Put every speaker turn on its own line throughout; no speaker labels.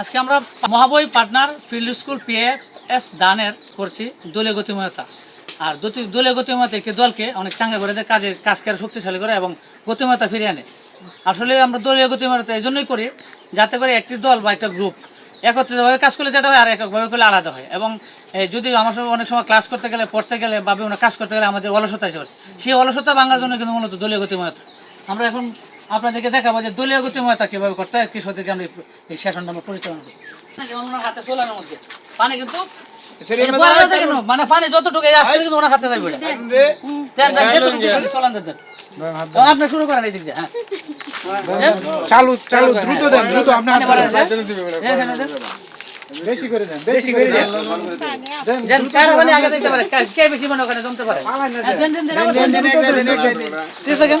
আজকে আমরা মহাবই partner field school PA S দানের করছি দলীয় গতিময়তা। আর দলীয় গতিময়তা একটি দলকে অনেক চাঙ্গা করে দেয় কাজের কাজ করে, শক্তিশালী করে এবং গতিময়তা ফিরিয়ে আনে। আসলে আমরা দলীয় গতিময়তা এই জন্যই করি যাতে করে একটি দল বা একটা গ্রুপ একত্রিতভাবে কাজ করলে যেটা হয় আর এককভাবে করলে আলাদা হয়। এবং যদি আমার সঙ্গে অনেক সময় ক্লাস করতে গেলে, পড়তে গেলে বা বিভিন্ন কাজ করতে গেলে আমাদের অলসতা হিসেবে সেই অলসতা ভাঙার জন্য কিন্তু মূলত দলীয় গতিময়তা। আমরা এখন আপনাদেরকে দেখাবো যে দলীয় গতিময়তা কীভাবে করতে হয় কৃষকদেরকে আমরা এই- সেশনটা আমরা পরিচালনা করি ওনার হাতে মধ্যে পানি কিন্তু? মানে পানি যতটুকু কিন্তু ওনার হাতে আপনি শুরু করেন এই দিক দিয়ে হ্যাঁ
চালু চালু দ্রুত দেন দ্রুত আপনি। বেশি করে দেন বেশি করে দেন
দেন, কারা পানি আগে দিতে পারে কে- কে বেশি মনে ওখানে জমতে পারে হ্যাঁ, দেন, দেন, দেন, আবার দেন, দেন, দিয়ে থাকেন।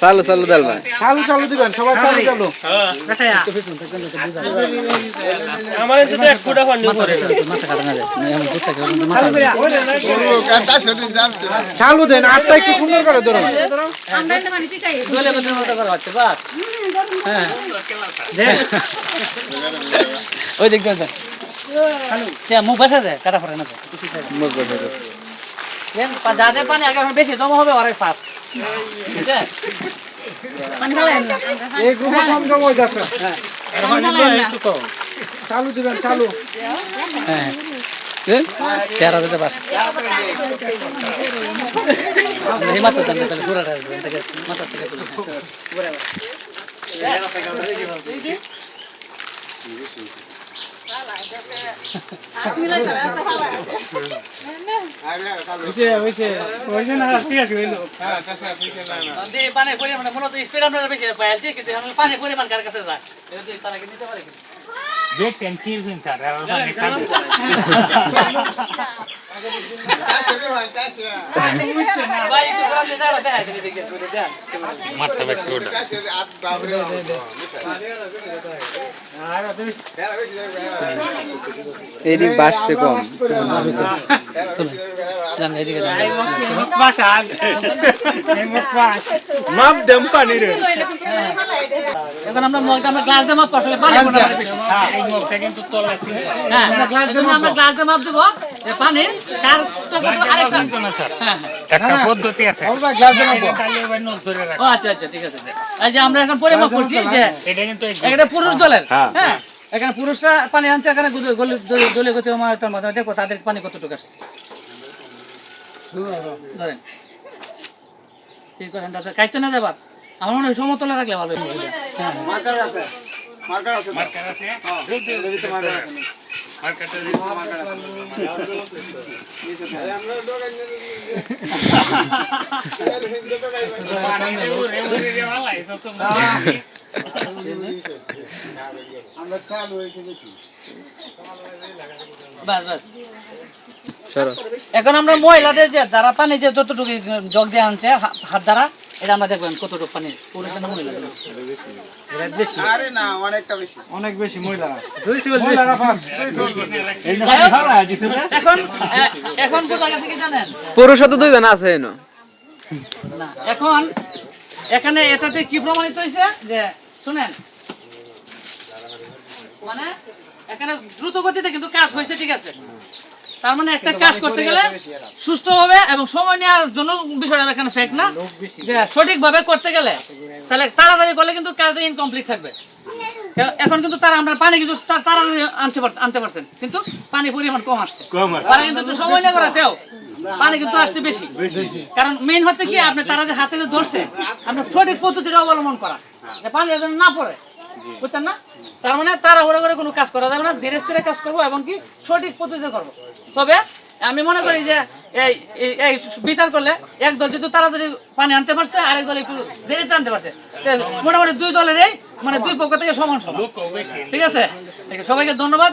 চালু চালু দেল ভাই
চালু চালু দিবেন সবাই চালু চালু
বোঝা যায়।
আমার তো এক
মাথা মাথা কাটা না যায়।
চালু দেন আটটা একটু সুন্দর করে ধরুন
দলে বদলে মতো করা হচ্ছে, বাস। হ্যাঁ। ওই দেন। চে, মুখ বাসা যায়, কাটা না যায়। পানি আগে এখন বেশি জমা হবে ওরাই ফার্স্ট
চালু দিবেন চালু
হ্যাঁ চেহারা দিতে পারছে এই মাথা দেন তাহলে পুরাটা আসবে এখান থেকে থেকে তুলে দে, পানি পরিমাণ কার কাছে যায়? তারা কি নিতে পারে যাও দেখা দিবি দেখে ঘুরে যান
এদিক বাড়ছে কম
মাপ দেম পানি রে
এখন আমরা মগটা আমরা গ্লাস দিয়ে মাপ আসলে পানি হয় হ্যাঁ আমরা গ্লাস দিয়ে আমরা গ্লাস দিয়ে মাপ দেবো। পানি কার আরেকটা হ্যাঁ হ্যাঁ।
একটা পদ্ধতি আছে।
আমরা গ্লাস দেন
ও আচ্ছা আচ্ছা ঠিক আছে এই যে আমরা এখন পরিমাপ করছি যে
এটা কিন্তু
এখানে পুরুষ দলের। হ্যাঁ। এখানে পুরুষরা পানি আনছে এখানে গলি- গলি- দলীয়- দলীয় গতি মাধ্যমে মাধ্যমে দেখো তাদের পানি কতটুকু আসছে। ধরেন। ঠিক করেন দাদা কাইতে না যাবার আমার মনে হয় সমতলে রাখলে ভালো হয়। হ্যাঁ। হ্যাঁ। বাস বাস।
সরো।
এখন আমরা মহিলাদের যে যারা পানি যে যতটুকু জগ দিয়ে আনছে হা- হাত দ্বারা এটা আমরা দেখবেন কতটুকু পানি। না
অনেক বেশি
এখন বোঝা গেছে কি জানেন?
পুরুষ তো দুইজন আছে এনো।
না এখন এখানে এটাতে কি প্রমাণিত হয়েছে? যে শুনেন। মানে এখানে দ্রুত গতিতে কিন্তু কাজ হয়েছে ঠিক আছে। তার মানে একটা কাজ করতে গেলে এবং সময় নেওয়ার জন্য বিষয়টা এখানে ফেক না। যে সঠিকভাবে করতে গেলে তাহলে তাড়াতাড়ি করলে কিন্তু কাজটা ইনকমপ্লিট থাকবে। এখন কিন্তু তারা আমরা পানি তাড়াতাড়ি আনতে আনতে পারছেন। কিন্তু পানি পরিমাণ কম আসছে। তারা কিন্তু একটু সময় নিয়ে করাতেও পানি কিন্তু আসছে বেশি। কারণ মেইন হচ্ছে কি আপনি তারা যে হাতে ধরছে আপনার সঠিক পদ্ধতিটা অবলম্বন করা। যে পানি যেন না পড়ে। বুঝছেন না? তার মানে তারা ওরা করে কোনো কাজ করা যাবে না ধীরে স্থিরে কাজ করব এবং কি সঠিক পদ্ধতিতে করব। তবে আমি মনে করি যে এই বিচার করলে এক দল যেহেতু তাড়াতাড়ি পানি আনতে পারছে আরেক দল একটু দেরিতে আনতে পারছে। মোটামুটি দুই দলেরই মানে দুই পক্ষ থেকে সমান সমান। ঠিক আছে, সবাইকে ধন্যবাদ।